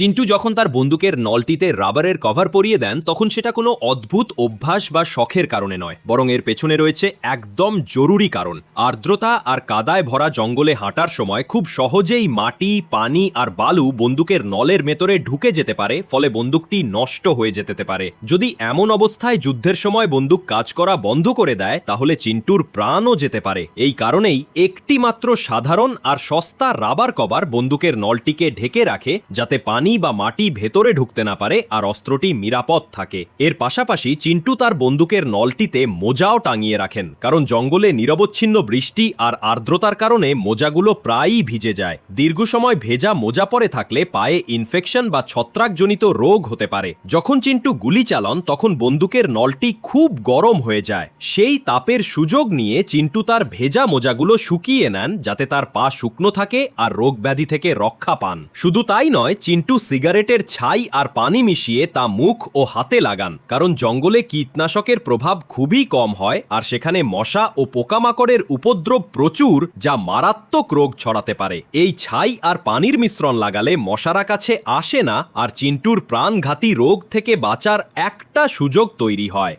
চিন্টু যখন তার বন্দুকের নলটিতে রাবারের কভার পরিয়ে দেন, তখন সেটা কোনো অদ্ভুত অভ্যাস বা শখের কারণে নয়, বরং এর পেছনে রয়েছে একদম জরুরি কারণ। আর্দ্রতা আর কাদায় ভরা জঙ্গলে হাঁটার সময় খুব সহজেই মাটি, পানি আর বালু বন্দুকের নলের ভেতরে ঢুকে যেতে পারে, ফলে বন্দুকটি নষ্ট হয়ে যেতে পারে। যদি এমন অবস্থায় যুদ্ধের সময় বন্দুক কাজ করা বন্ধ করে দেয়, তাহলে চিন্টুর প্রাণও যেতে পারে। এই কারণেই একটি মাত্র সাধারণ আর সস্তা রাবার কভার বন্দুকের নলটিকে ঢেকে রাখে, যাতে পানি বা মাটি ভেতরে ঢুকতে না পারে আর অস্ত্রটি নিরাপদ থাকে। এর পাশাপাশি চিন্টু তার বন্দুকের নলটিতে মোজাও টাঙিয়ে রাখেন, কারণ জঙ্গলে নিরবচ্ছিন্ন বৃষ্টি আর আর্দ্রতার কারণে মোজাগুলো প্রায়ই ভিজে যায়। দীর্ঘ সময় ভেজা মোজা পরে থাকলে পায়ে ইনফেকশন বা ছত্রাকজনিত রোগ হতে পারে। যখন চিন্টু গুলি চালান, তখন বন্দুকের নলটি খুব গরম হয়ে যায়। সেই তাপের সুযোগ নিয়ে চিন্টু তার ভেজা মোজাগুলো শুকিয়ে নেন, যাতে তার পা শুকনো থাকে আর রোগ ব্যাধি থেকে রক্ষা পান। শুধু তাই নয়, চিন্টু সিগারেটের ছাই আর পানি মিশিয়ে তা মুখ ও হাতে লাগান, কারণ জঙ্গলে কীটনাশকের প্রভাব খুবই কম হয় আর সেখানে মশা ও পোকামাকড়ের উপদ্রব প্রচুর যা মারাত্মক রোগ ছড়াতে পারে। এই ছাই আর পানির মিশ্রণ লাগালে মশারা কাছে আসে না আর চিন্টুর প্রাণঘাতী রোগ থেকে বাঁচার একটা সুযোগ তৈরি হয়।